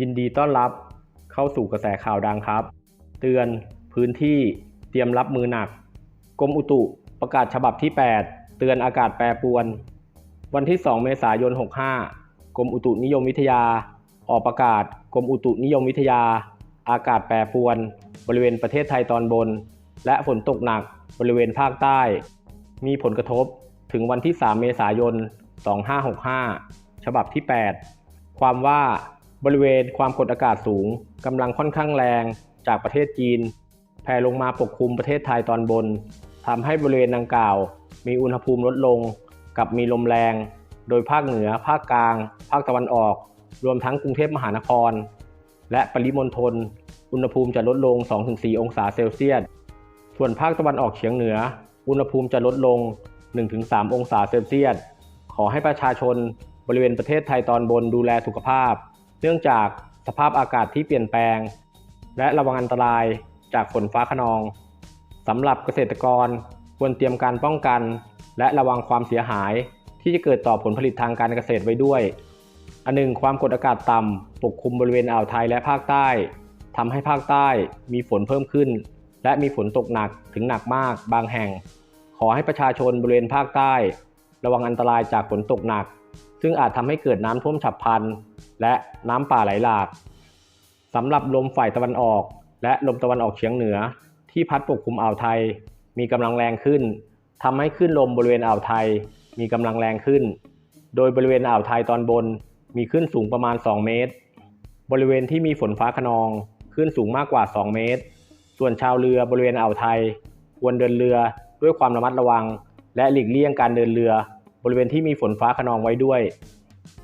ยินดีต้อนรับเข้าสู่กระแสข่าวดังครับ เตือนพื้นที่เตรียมรับมือหนัก กรมอุตุประกาศฉบับที่ 8 เตือนอากาศแปรปรวน วันที่ 2 เมษายน 65 กรมอุตุนิยมวิทยา ออกประกาศกรมอุตุนิยมวิทยา อากาศแปรปรวน บริเวณประเทศไทยตอนบน และฝนตกหนักบริเวณภาคใต้ มีผลกระทบถึงวันที่ 3 เมษายน 2565 ฉบับที่ 8 ความว่า บริเวณความกดอากาศสูงกำลังค่อนข้างแรงจากประเทศจีน แผ่ลงมาปกคลุมประเทศไทยตอนบนทำให้บริเวณดังกล่าว มีอุณหภูมิลดลง กับมีลมแรง โดยภาคเหนือ ภาคกลาง ภาคตะวันออก รวมทั้งกรุงเทพมหานคร และปริมณฑลอุณหภูมิจะลดลง 2-4 องศาเซลเซียส ส่วนภาคตะวันออกเฉียงเหนือ อุณหภูมิจะลดลง 1-3 องศาเซลเซียส ขอให้ประชาชนบริเวณประเทศไทยตอนบนดูแลสุขภาพ เนื่องจากสภาพอากาศที่เปลี่ยนแปลง และระวังอันตรายจากฝนฟ้าขนองสำหรับเกษตรกรควรเตรียมการป้องกัน และระวังความเสียหายที่จะเกิดต่อผลผลิตทางการเกษตรไว้ด้วย อันหนึ่งความกดอากาศต่ำปกคลุมบริเวณอ่าวไทยและภาคใต้ทำให้ภาคใต้มีฝนเพิ่มขึ้น และมีฝนตกหนักถึงหนักมากบางแห่ง ขอให้ประชาชนบริเวณภาคใต้ ระวังอันตรายจากฝนตกหนัก ซึ่งอาจทำให้เกิดน้ำท่วมฉับพลัน และน้ำป่าไหลหลากสำหรับลมฝ่ายตะวันออก และลมตะวันออกเฉียงเหนือ ที่พัดปกคลุมอ่าวไทย มีกำลังแรงขึ้นทำให้คลื่นลมบริเวณอ่าวไทย มีกำลังแรงขึ้น โดยบริเวณอ่าวไทยตอนบน มีคลื่นสูงประมาณ 2 เมตร บริเวณที่มีฝนฟ้าขนองคลื่นสูงมากกว่า 2 เมตร ส่วนชาวเรือบริเวณอ่าวไทย ควรเดินเรือด้วยความระมัดระวัง และหลีกเลี่ยงการเดินเรือ บริเวณที่มีฝนฟ้าขนองไว้ด้วย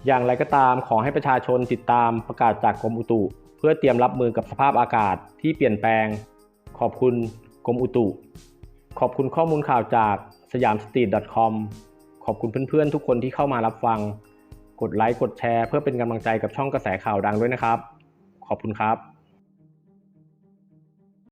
อย่างไรก็ตามขอให้ประชาชนติดตามประกาศจากกรมอุตุ เพื่อเตรียมรับมือกับสภาพอากาศที่เปลี่ยนแปลง ขอบคุณกรมอุตุ ขอบคุณข้อมูลข่าวจากสยามสตรีท .com ขอบคุณเพื่อนๆ ทุกคนที่เข้ามารับฟัง กดไลค์กดแชร์ เพื่อเป็นกำลังใจกับช่องกระแสข่าวดังด้วยนะครับ ขอบคุณครับ